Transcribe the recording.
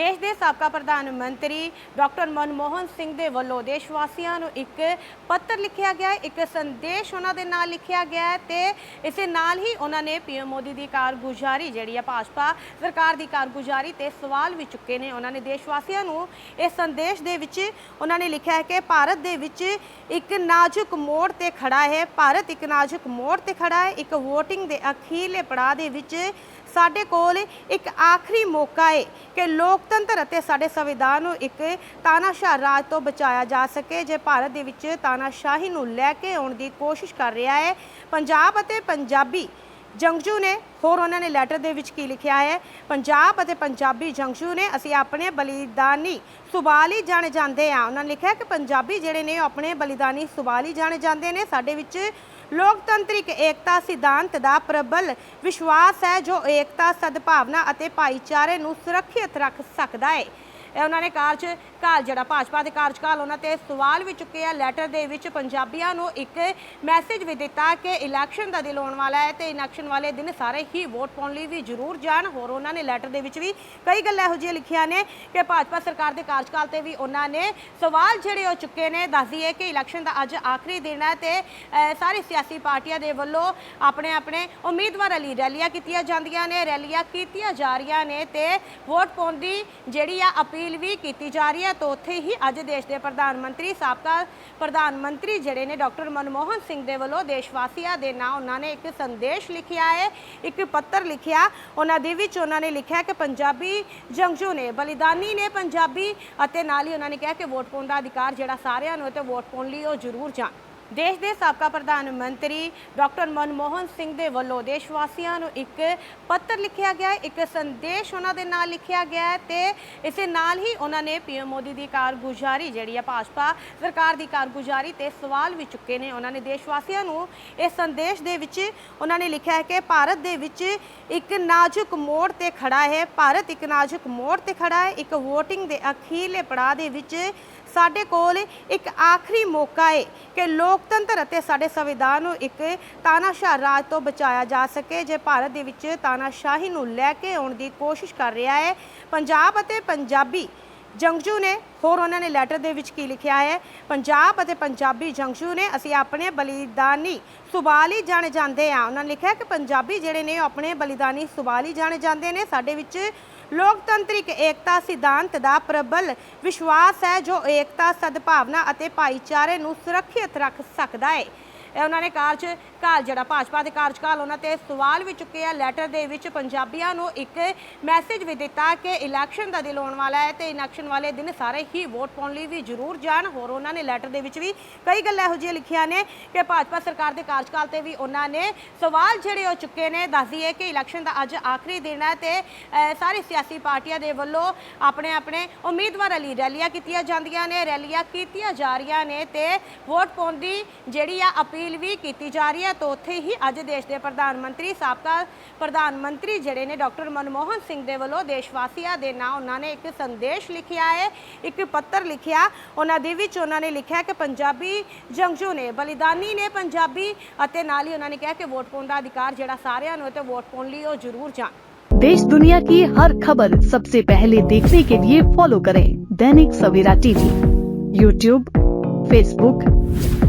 ਦੇਸ਼ ਦੇ ਸਾਬਕਾ ਪ੍ਰਧਾਨ ਮੰਤਰੀ ਡਾਕਟਰ ਮਨਮੋਹਨ ਸਿੰਘ ਦੇ ਵੱਲੋਂ ਦੇਸ਼ ਵਾਸੀਆਂ ਨੂੰ ਇੱਕ ਪੱਤਰ ਲਿਖਿਆ ਗਿਆ ਹੈ, ਇੱਕ ਸੰਦੇਸ਼ ਉਹਨਾਂ ਦੇ ਨਾਲ ਲਿਖਿਆ ਗਿਆ ਹੈ ਤੇ ਇਸੇ ਨਾਲ ਹੀ ਉਹਨਾਂ ਨੇ ਪੀਐਮ ਮੋਦੀ ਦੀ ਕਾਰਗੁਜ਼ਾਰੀ ਜਿਹੜੀ ਹੈ ਭਾਜਪਾ ਸਰਕਾਰ ਦੀ ਕਾਰਗੁਜ਼ਾਰੀ ਤੇ ਸਵਾਲ ਵੀ ਚੁੱਕੇ ਨੇ। ਉਹਨਾਂ ਨੇ ਦੇਸ਼ ਵਾਸੀਆਂ ਨੂੰ ਇਸ ਸੰਦੇਸ਼ ਦੇ ਵਿੱਚ ਉਹਨਾਂ ਨੇ ਲਿਖਿਆ ਹੈ ਕਿ ਭਾਰਤ ਦੇ ਵਿੱਚ ਇੱਕ ਨਾਜ਼ੁਕ ਮੋੜ ਤੇ ਖੜਾ ਹੈ। ਭਾਰਤ ਇੱਕ ਨਾਜ਼ੁਕ ਮੋੜ ਤੇ ਖੜਾ ਹੈ। ਇੱਕ VOTING ਦੇ ਅਖੀਰਲੇ ਪੜਾਅ ਦੇ ਵਿੱਚ ਸਾਡੇ ਕੋਲ ਇੱਕ ਆਖਰੀ ਮੌਕਾ ਹੈ ਕਿ ਲੋਕਤੰਤਰ ਅਤੇ ਸਾਡੇ ਸੰਵਿਧਾਨ ਨੂੰ ਇੱਕ ਤਾਨਾਸ਼ਾਹ ਰਾਜ ਤੋਂ ਬਚਾਇਆ ਜਾ ਸਕੇ। ਜੇ ਭਾਰਤ ਦੇ ਵਿੱਚ ਤਾਨਾਸ਼ਾਹੀ ਨੂੰ ਲੈ ਕੇ ਆਉਣ ਦੀ ਕੋਸ਼ਿਸ਼ ਕਰ ਰਿਹਾ ਹੈ, ਪੰਜਾਬ ਅਤੇ ਪੰਜਾਬੀ ਜੰਗਜੂ ਨੇ ਹੋਰ ਉਹਨਾਂ ਨੇ ਲੈਟਰ ਦੇ ਵਿੱਚ ਕੀ ਲਿਖਿਆ ਹੈ? ਪੰਜਾਬ ਅਤੇ ਪੰਜਾਬੀ ਜੰਗਜੂ ਨੇ ਅਸੀਂ ਆਪਣੇ ਬਲੀਦਾਨੀ ਸੁਬਾਲੀ ਜਾਣੇ ਜਾਂਦੇ ਆ ਉਹਨਾਂ ਨੇ ਲਿਖਿਆ ਕਿ ਪੰਜਾਬੀ ਜਿਹੜੇ ਨੇ ਉਹ ਆਪਣੇ ਬਲੀਦਾਨੀ ਸੁਬਾਲੀ ਜਾਣੇ ਜਾਂਦੇ ਨੇ। ਸਾਡੇ ਵਿੱਚ ਲੋਕਤੰਤਰਿਕ ਏਕਤਾ ਸਿਧਾਂਤ ਦਾ ਪ੍ਰਬਲ ਵਿਸ਼ਵਾਸ ਹੈ ਜੋ ਏਕਤਾ, ਸਦਭਾਵਨਾ ਅਤੇ ਭਾਈਚਾਰੇ ਨੂੰ ਸੁਰੱਖਿਅਤ ਰੱਖ ਸਕਦਾ ਹੈ। ਇਹ ਉਹਨਾਂ ਨੇ ਕਾਰਜ ਕਾਲ ਜਿਹੜਾ ਭਾਜਪਾ ਦੇ ਕਾਰਜਕਾਲ ਉਹਨਾਂ ਤੇ ਸਵਾਲ ਵੀ ਚੁੱਕੇ ਆ। ਲੈਟਰ ਦੇ ਵਿੱਚ ਪੰਜਾਬੀਆਂ ਨੂੰ ਇੱਕ ਮੈਸੇਜ ਵੀ ਦਿੱਤਾ ਕਿ ਇਲੈਕਸ਼ਨ ਦਾ ਦਿਲ ਆਉਣ ਵਾਲਾ ਹੈ ਤੇ ਇਲੈਕਸ਼ਨ ਵਾਲੇ ਦਿਨ ਸਾਰੇ ਹੀ ਵੋਟ ਪਾਉਣ ਲਈ ਵੀ ਜ਼ਰੂਰ ਜਾਣ। ਹੋਰ ਉਹਨਾਂ ਨੇ ਲੈਟਰ ਦੇ ਵਿੱਚ ਵੀ ਕਈ ਗੱਲਾਂ ਇਹੋ ਜਿਹੀਆਂ ਲਿਖੀਆਂ ਨੇ ਕਿ ਭਾਜਪਾ ਸਰਕਾਰ ਦੇ ਕਾਰਜਕਾਲ ਤੇ ਵੀ ਉਹਨਾਂ ਨੇ ਸਵਾਲ ਜਿਹੜੇ ਉਹ ਚੁੱਕੇ ਨੇ। ਦੱਸਦੀ ਹੈ ਕਿ ਇਲੈਕਸ਼ਨ ਦਾ ਅੱਜ ਆਖਰੀ ਦਿਨ ਹੈ ਤੇ ਅਹ, ਸਾਰੀ ਸਿਆਸੀ ਪਾਰਟੀਆਂ ਦੇ ਵੱਲੋਂ ਆਪਣੇ ਆਪਣੇ ਉਮੀਦਵਾਰਾਂ ਲਈ ਰੈਲੀਆਂ ਕੀਤੀਆਂ ਜਾਂਦੀਆਂ ਨੇ। ਰੈਲੀਆਂ ਕੀਤੀਆਂ ਜਾ ਰਹੀਆਂ ਨੇ ਤੇ ਵੋਟ ਪਾਉਣ ਦੀ ਜਿਹੜੀ ਆ ਅਪੀਲ ਅਪੀਲ ਵੀ ਕੀਤੀ ਜਾ ਰਹੀ ਹੈ, ਤਾਂ ਉੱਥੇ ਹੀ ਅੱਜ ਦੇਸ਼ ਦੇ ਪ੍ਰਧਾਨ ਮੰਤਰੀ, ਸਾਬਕਾ ਪ੍ਰਧਾਨ ਮੰਤਰੀ ਜਿਹੜੇ ਨੇ ਡਾਕਟਰ ਮਨਮੋਹਨ ਸਿੰਘ ਦੇ ਵੱਲੋਂ ਦੇਸ਼ ਵਾਸੀਆਂ ਦੇ ਨਾਂ ਉਹਨਾਂ ਨੇ ਇੱਕ ਸੰਦੇਸ਼ ਲਿਖਿਆ ਹੈ, ਇੱਕ ਪੱਤਰ ਲਿਖਿਆ। ਉਹਨਾਂ ਦੇ ਵਿੱਚ ਉਹਨਾਂ ਨੇ ਲਿਖਿਆ ਕਿ ਪੰਜਾਬੀ ਜੰਗਜੂ ਨੇ, ਬਲੀਦਾਨੀ ਨੇ ਪੰਜਾਬੀ ਅਤੇ ਨਾਲ ਹੀ ਉਹਨਾਂ ਨੇ ਕਿਹਾ ਕਿ ਵੋਟ ਪਾਉਣ ਦਾ ਅਧਿਕਾਰ ਜਿਹੜਾ ਸਾਰਿਆਂ ਨੂੰ ਹੈ, ਤੇ ਵੋਟ ਪਾਉਣ ਲਈ ਉਹ ਜ਼ਰੂਰ ਜਾਣ। ਦੇਸ਼ ਦੇ ਸਾਬਕਾ ਪ੍ਰਧਾਨ ਮੰਤਰੀ ਡਾਕਟਰ ਮਨਮੋਹਨ ਸਿੰਘ ਦੇ ਵੱਲੋਂ ਦੇਸ਼ ਵਾਸੀਆਂ ਨੂੰ ਇੱਕ ਪੱਤਰ ਲਿਖਿਆ ਗਿਆ ਹੈ, ਇੱਕ ਸੰਦੇਸ਼ ਉਹਨਾਂ ਦੇ ਨਾਲ ਲਿਖਿਆ ਗਿਆ ਹੈ ਤੇ ਇਸੇ ਨਾਲ ਹੀ ਉਹਨਾਂ ਨੇ ਪੀਐਮ ਮੋਦੀ ਦੀ ਕਾਰਗੁਜ਼ਾਰੀ ਜਿਹੜੀ ਹੈ ਭਾਜਪਾ ਸਰਕਾਰ ਦੀ ਕਾਰਗੁਜ਼ਾਰੀ ਤੇ ਸਵਾਲ ਵੀ ਚੁੱਕੇ ਨੇ। ਉਹਨਾਂ ਨੇ ਦੇਸ਼ ਵਾਸੀਆਂ ਨੂੰ ਇਸ ਸੰਦੇਸ਼ ਦੇ ਵਿੱਚ ਉਹਨਾਂ ਨੇ ਲਿਖਿਆ ਹੈ ਕਿ ਭਾਰਤ ਦੇ ਵਿੱਚ ਇੱਕ ਨਾਜ਼ੁਕ ਮੋੜ ਤੇ ਖੜਾ ਹੈ। ਭਾਰਤ ਇੱਕ ਨਾਜ਼ੁਕ ਮੋੜ ਤੇ ਖੜਾ ਹੈ। ਇੱਕ VOTING ਦੇ ਅਖੀਰਲੇ ਪੜਾਅ ਦੇ ਵਿੱਚ ਸਾਡੇ ਕੋਲ ਇੱਕ ਆਖਰੀ ਮੌਕਾ ਹੈ ਕਿ ਲੋਕ ਲੋਕਤੰਤਰ ਅਤੇ ਸਾਡੇ ਸੰਵਿਧਾਨ ਨੂੰ ਇੱਕ ਤਾਨਾਸ਼ਾਹ ਰਾਜ ਤੋਂ ਬਚਾਇਆ ਜਾ ਸਕੇ, ਜੇ ਭਾਰਤ ਦੇ ਵਿੱਚ ਤਾਨਾਸ਼ਾਹੀ ਨੂੰ ਲੈ ਕੇ ਆਉਣ ਦੀ ਕੋਸ਼ਿਸ਼ ਕਰ ਰਿਹਾ ਹੈ। ਪੰਜਾਬ ਅਤੇ ਪੰਜਾਬੀ ਜੰਗਜੂ ਨੇ ਹੋਰ ਉਹਨਾਂ ਨੇ ਲੈਟਰ ਦੇ ਵਿੱਚ ਕੀ ਲਿਖਿਆ ਹੈ? ਪੰਜਾਬ ਅਤੇ ਪੰਜਾਬੀ ਜੰਗਜੂ ਨੇ ਅਸੀਂ ਆਪਣੇ ਬਲੀਦਾਨੀ ਸੁਬਾਲੀ ਜਾਣੇ ਜਾਂਦੇ ਆ ਉਹਨਾਂ ਨੇ ਲਿਖਿਆ ਕਿ ਪੰਜਾਬੀ ਜਿਹੜੇ ਨੇ ਉਹ ਆਪਣੇ ਬਲੀਦਾਨੀ ਸੁਬਾਲੀ ਜਾਣੇ ਜਾਂਦੇ ਨੇ। ਸਾਡੇ ਵਿੱਚ ਲੋਕਤੰਤਰਿਕ ਏਕਤਾ ਸਿਧਾਂਤ ਦਾ ਪ੍ਰਬਲ ਵਿਸ਼ਵਾਸ ਹੈ ਜੋ ਏਕਤਾ, ਸਦਭਾਵਨਾ ਅਤੇ ਭਾਈਚਾਰੇ ਨੂੰ ਸੁਰੱਖਿਅਤ ਰੱਖ ਸਕਦਾ ਹੈ। ਇਹ ਉਹਨਾਂ ਨੇ ਕਾਰਜ ਕਾਲ ਜਿਹੜਾ ਭਾਜਪਾ ਦੇ ਕਾਰਜਕਾਲ ਉਹਨਾਂ ਤੇ ਸਵਾਲ ਵੀ ਚੁੱਕੇ ਆ। ਲੈਟਰ ਦੇ ਵਿੱਚ ਪੰਜਾਬੀਆਂ ਨੂੰ ਇੱਕ ਮੈਸੇਜ ਵੀ ਦਿੱਤਾ ਕਿ ਇਲੈਕਸ਼ਨ ਦਾ ਦਿਲ ਆਉਣ ਵਾਲਾ ਹੈ ਤੇ ਇਲੈਕਸ਼ਨ ਵਾਲੇ ਦਿਨ ਸਾਰੇ ਹੀ ਵੋਟ ਪਾਉਣ ਲਈ ਵੀ ਜ਼ਰੂਰ ਜਾਣ। ਹੋਰ ਉਹਨਾਂ ਨੇ ਲੈਟਰ ਦੇ ਵਿੱਚ ਵੀ ਕਈ ਗੱਲਾਂ ਇਹੋ ਜਿਹੀਆਂ ਲਿਖੀਆਂ ਨੇ ਕਿ ਭਾਜਪਾ ਸਰਕਾਰ ਦੇ ਕਾਰਜਕਾਲ ਤੇ ਵੀ ਉਹਨਾਂ ਨੇ ਸਵਾਲ ਜਿਹੜੇ ਉਹ ਚੁੱਕੇ ਨੇ। ਦੱਸਦੀ ਹੈ ਕਿ ਇਲੈਕਸ਼ਨ ਦਾ ਅੱਜ ਆਖਰੀ ਦਿਨ ਹੈ ਤੇ ਅਹ, ਸਾਰੀ ਸਿਆਸੀ ਪਾਰਟੀਆਂ ਦੇ ਵੱਲੋਂ ਆਪਣੇ ਆਪਣੇ ਉਮੀਦਵਾਰਾਂ ਲਈ ਰੈਲੀਆਂ ਕੀਤੀਆਂ ਜਾਂਦੀਆਂ ਨੇ। ਰੈਲੀਆਂ ਕੀਤੀਆਂ ਜਾ ਰਹੀਆਂ ਨੇ ਤੇ ਵੋਟ ਪਾਉਣ ਦੀ ਜਿਹੜੀ ਆ ਅਪੀਲ ਵੀ ਕੀਤੀ ਜਾ ਰਹੀ ਹੈ ਤਾਂ ਉੱਥੇ ਹੀ ਅੱਜ ਦੇਸ਼ ਦੇ ਪ੍ਰਧਾਨ ਮੰਤਰੀ ਸਾਬਕਾ ਪ੍ਰਧਾਨ ਮੰਤਰੀ ਜਿਹੜੇ ਨੇ ਡਾਕਟਰ ਮਨਮੋਹਨ ਸਿੰਘ ਦੇ ਵੱਲੋਂ ਦੇਸ਼ ਵਾਸੀਆਂ ਦੇ ਨਾਂ ਉਹਨਾਂ ਨੇ ਇੱਕ ਸੰਦੇਸ਼ ਲਿਖਿਆ ਹੈ ਇੱਕ ਪੱਤਰ ਲਿਖਿਆ ਉਹਨਾਂ ਦੇ ਵਿੱਚ ਉਹਨਾਂ ਨੇ ਲਿਖਿਆ ਕਿ ਪੰਜਾਬੀ ਜੰਗਜੂ ਨੇ ਬਲੀਦਾਨੀ ਨੇ ਪੰਜਾਬੀ ਅਤੇ ਨਾਲ ਹੀ ਉਹਨਾਂ ਨੇ ਕਿਹਾ ਕਿ ਵੋਟ ਪਾਉਣ ਦਾ ਅਧਿਕਾਰ ਜਿਹੜਾ ਸਾਰਿਆਂ ਨੂੰ ਹੈ ਤੇ ਵੋਟ ਪਾਉਣ ਲਈ ਉਹ ਜ਼ਰੂਰ ਜਾਣ देश दुनिया की हर खबर सबसे पहले देखने के लिए फॉलो करें Dainik Savera TV YouTube Facebook